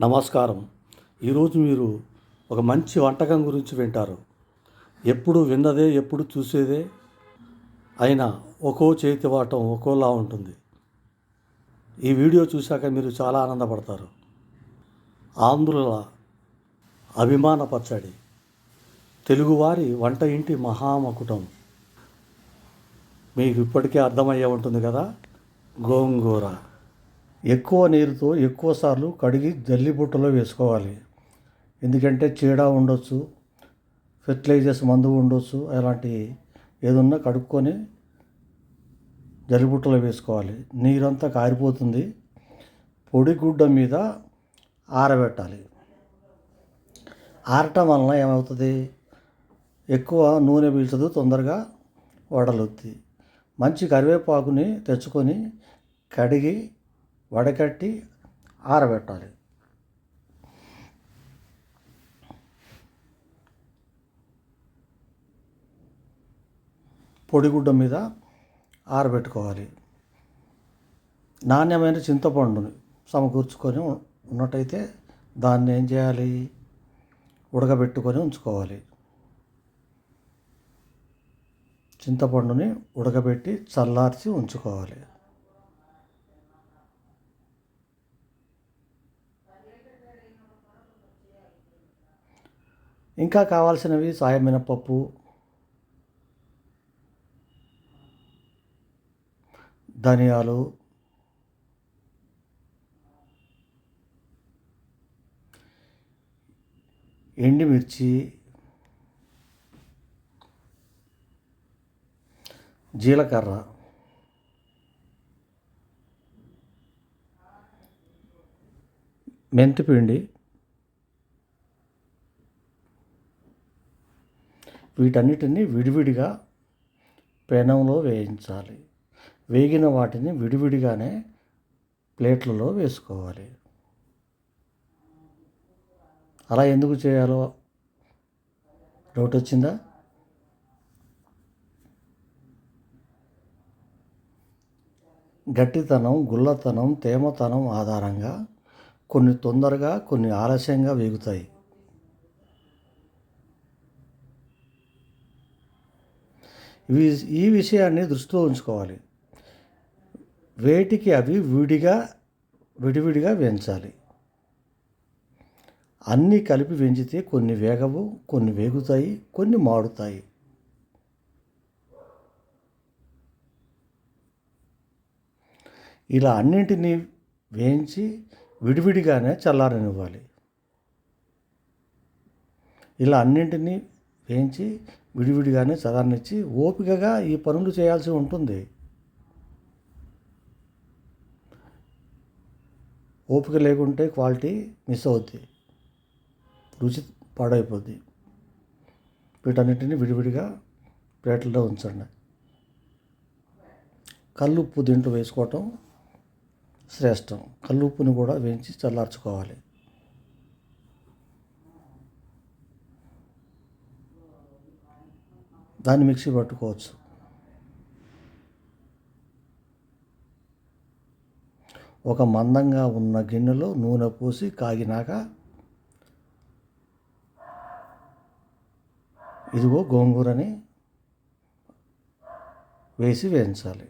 నమస్కారం. ఈరోజు మీరు ఒక మంచి వంటకం గురించి వింటారు. ఎప్పుడు విన్నదే ఎప్పుడు చూసేదే అయినా ఒక్కో చేతి వాటం ఒక్కోలా ఉంటుంది. ఈ వీడియో చూశాక మీరు చాలా ఆనందపడతారు. ఆంధ్రుల అభిమాన పచ్చడి. తెలుగువారి వంట ఇంటి మహామకుటం. మీకు ఇప్పటికే అర్థమయ్యే ఉంటుంది కదా? గోంగూర. ఎక్కువ నీరుతో ఎక్కువ సార్లు కడిగి జల్లి బుట్టలో వేసుకోవాలి. ఎందుకంటే చీడ ఉండొచ్చు ఫెర్టిలైజర్స్ మందు ఉండొచ్చు అలాంటి ఏదన్నా కడుక్కొని జల్లిబుట్టలో వేసుకోవాలి. నీరంతా కారిపోతుంది. పొడి గుడ్డ మీద ఆరబెట్టాలి. ఆరటం వలన ఏమవుతుంది? ఎక్కువ నూనె పీల్చదు తొందరగా వడలుద్ది. మంచి కరివేపాకుని తెచ్చుకొని కడిగి వడకట్టి ఆరబెట్టాలి. పొడిగుడ్డ మీద ఆరబెట్టుకోవాలి. నాణ్యమైన చింతపండుని సమకూర్చుకొని ఉన్నట్టయితే దాన్ని ఏం చేయాలి? ఉడకబెట్టుకొని ఉంచుకోవాలి. చింతపండుని ఉడకబెట్టి చల్లార్చి ఉంచుకోవాలి. ఇంకా కావాల్సినవి సాయం మినపప్పు ధనియాలు. ఎండుమిర్చి జీలకర్ర. మెంతిపిండి. వీటన్నిటిని విడివిడిగా పెనంలో వేయించాలి. వేగిన వాటిని విడివిడిగానే ప్లేట్లలో వేసుకోవాలి. అలా ఎందుకు చేయాలో డౌట్ వచ్చిందా గట్టితనం గుల్లతనం తేమతనం ఆధారంగా కొన్ని తొందరగా కొన్ని ఆలస్యంగా వేగుతాయి. ఈ విషయాన్ని దృష్టిలో ఉంచుకోవాలి. వేటికి అవి విడిగా విడివిడిగా వేయించాలి. అన్నీ కలిపి పెంచితే కొన్ని వేగవు కొన్ని వేగుతాయి కొన్ని మాడుతాయి ఇలా అన్నింటినీ వేయించి విడివిడిగానే చల్లారనివ్వాలి. ఇలా అన్నింటినీ వేయించి విడివిడిగానే చదవనిచ్చి ఓపికగా ఈ పనులు చేయాల్సి ఉంటుంది. ఓపిక లేకుంటే క్వాలిటీ మిస్ అవుద్ది. రుచి పాడైపోద్ది. వీటన్నిటిని విడివిడిగా ప్లేట్లలో ఉంచండి. కల్లుప్పు దీంట్లో వేసుకోవటం శ్రేష్టం. కల్లుప్పుని కూడా వేయించి చల్లార్చుకోవాలి. దాన్ని మిక్సీ పట్టుకోవచ్చు. ఒక మందంగా ఉన్న గిన్నెలో నూనె పోసి కాగినాక ఇదిగో గోంగూరని వేసి వేయించాలి.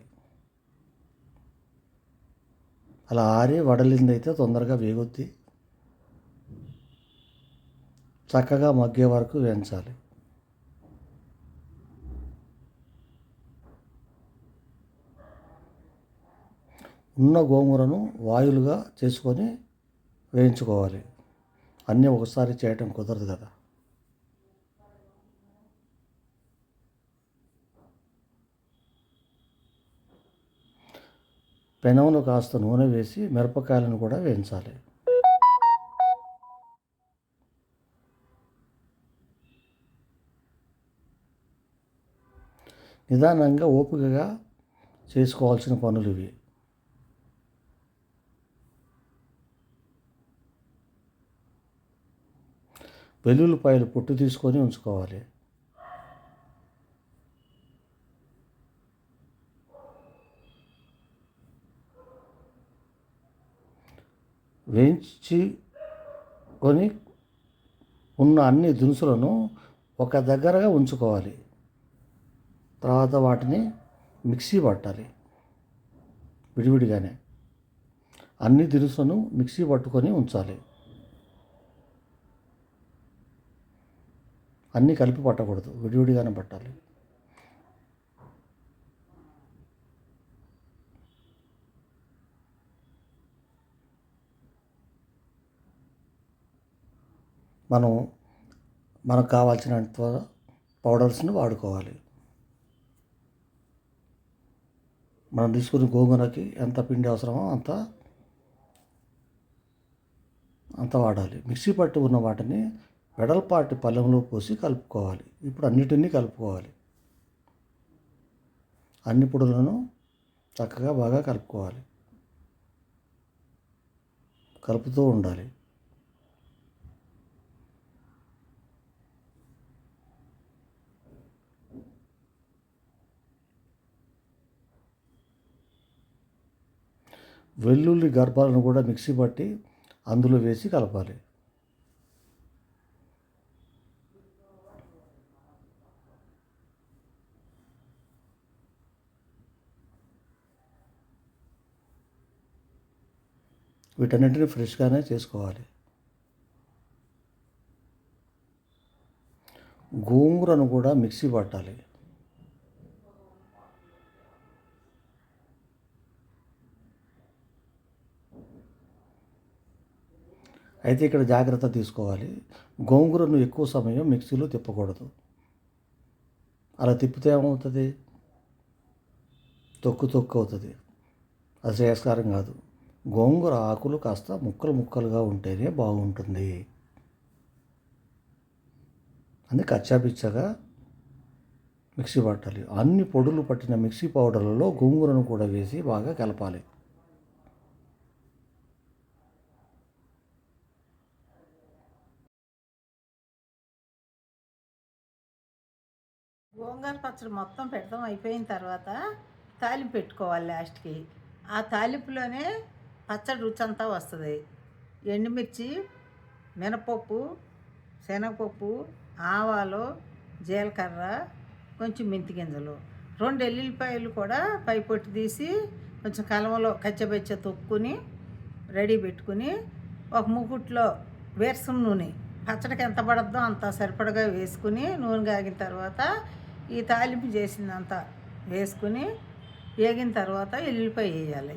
అలా ఆరి వడలిందైతే తొందరగా వేగొద్ది. చక్కగా మగ్గే వరకు వేయించాలి. ఉన్న గోంగూరను వాయులుగా చేసుకొని వేయించుకోవాలి. అన్నీ ఒకసారి చేయటం కుదరదు కదా. పెనంలో కాస్త నూనె వేసి మిరపకాయలను కూడా వేయించాలి. నిదానంగా ఓపికగా చేసుకోవాల్సిన పనులు ఇవి. వెల్లుల్లిపాయలు పొట్టు తీసుకొని ఉంచుకోవాలి. వేయించి కొని ఉన్న అన్ని దినుసులను ఒక దగ్గరగా ఉంచుకోవాలి. తర్వాత వాటిని మిక్సీ పట్టాలి విడివిడిగానే. అన్ని దినుసులను మిక్సీ పట్టుకొని ఉంచాలి. అన్నీ కలిపి పట్టకూడదు. విడివిడిగానే పట్టాలి. మనం మనకు కావాల్సినంత పౌడర్స్ని వాడుకోవాలి. మనం తీసుకున్న గోంగూరకి ఎంత పిండి అవసరమో అంత అంత వాడాలి. మిక్సీ పట్టు ఉన్న వాటిని వెడల్పాటి పళ్ళెంలో పోసి కలుపుకోవాలి. ఇప్పుడు అన్నిటినీ కలుపుకోవాలి. అన్ని పొడులను చక్కగా బాగా కలుపుకోవాలి. కలుపుతూ ఉండాలి. వెల్లుల్లి గర్భాలను కూడా మిక్సీ పట్టి అందులో వేసి కలపాలి. వీటన్నింటిని ఫ్రెష్గానే చేసుకోవాలి. గోంగూరను కూడా మిక్సీ పట్టాలి. అయితే ఇక్కడ జాగ్రత్త తీసుకోవాలి. గోంగూరను ఎక్కువ సమయం మిక్సీలో తిప్పకూడదు. అలా తిప్పితే ఏమవుతుంది? తొక్కు తొక్కు అవుతుంది. అది శ్రేయస్కరం కాదు. గోంగూర ఆకులు కాస్త ముక్కలు ముక్కలుగా ఉంటేనే బాగుంటుంది. అని కచ్చాపిచ్చగా మిక్సీ పట్టాలి. అన్ని పొడులు పట్టిన మిక్సీ పౌడర్లలో గోంగూరను కూడా వేసి బాగా కలపాలి. గోంగూర పచ్చడి మొత్తం పెడతాం అయిపోయిన తర్వాత తాలింపు పెట్టుకోవాలి లాస్ట్కి. ఆ తాలింపులోనే పచ్చడి రుచి అంతా వస్తుంది. ఎండుమిర్చి మినపప్పు శనగపప్పు ఆవాలు జీలకర్ర కొంచెం మెంతి గింజలు. రెండు ఎల్లుల్లిపాయలు కూడా పై పొట్టు తీసి కొంచెం కలవలో కచ్చబెచ్చ తొక్కుని రెడీ పెట్టుకుని ఒక ముకుట్లో వేరుసం నూనె. పచ్చడికి ఎంత పడద్దో అంత సరిపడగా వేసుకుని నూనె కాగిన తర్వాత ఈ తాలింపు చేసిందంతా వేసుకుని వేగిన తర్వాత ఎల్లుల్లిపాయ వేయాలి.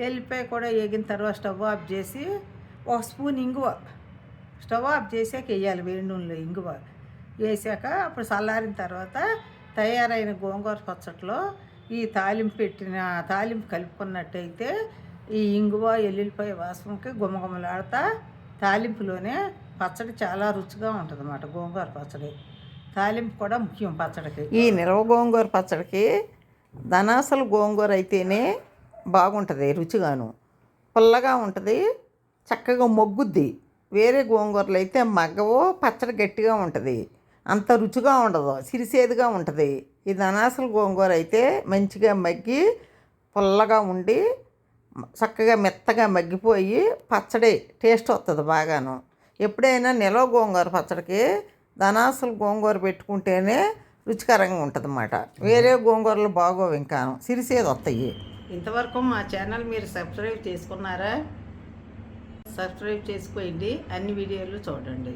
ఎల్లుల్లిపాయ కూడా వేగిన తర్వాత స్టవ్ ఆఫ్ చేసి ఒక స్పూన్ ఇంగువ. స్టవ్ ఆఫ్ చేసాక వేయాలి వేడి నూనెలో ఇంగువ. వేసాక అప్పుడు చల్లారిన తర్వాత తయారైన గోంగూర పచ్చట్లో ఈ తాలింపు పెట్టిన తాలింపు కలుపుకున్నట్టయితే ఈ ఇంగువ ఎల్లుల్లిపాయ వాసనకి గుమగుమలాడతా తాలింపులోనే పచ్చడి చాలా రుచిగా ఉంటుంది అన్నమాట గోంగూర పచ్చడి. తాలింపు కూడా ముఖ్యం పచ్చడికి. ఈ నిల్వ గోంగూర పచ్చడికి ధనాసలు గోంగూర అయితేనే బాగుంటుంది రుచిగాను. పుల్లగా ఉంటుంది చక్కగా మొగ్గుద్ది. వేరే గోంగూరలు అయితే మగ్గవో పచ్చడి గట్టిగా ఉంటుంది. అంత రుచిగా ఉండదు సిరిసేదుగా ఉంటుంది. ఈ అనాసల గోంగూర అయితే మంచిగా మగ్గి పుల్లగా ఉండి చక్కగా మెత్తగా మగ్గిపోయి పచ్చడి టేస్ట్ వస్తుంది బాగాను. ఎప్పుడైనా నిలవ గోంగూర పచ్చడికి ధనాసులు గోంగూర పెట్టుకుంటేనే రుచికరంగా ఉంటుంది అన్నమాట వేరే గోంగూరలు బాగోవు ఇంకాను సిరిసేది వస్తాయి ఇంతవరకు మా ఛానల్ మీరు సబ్స్క్రైబ్ చేసుకున్నారా? సబ్స్క్రైబ్ చేసుకోండి. అన్ని వీడియోలు చూడండి.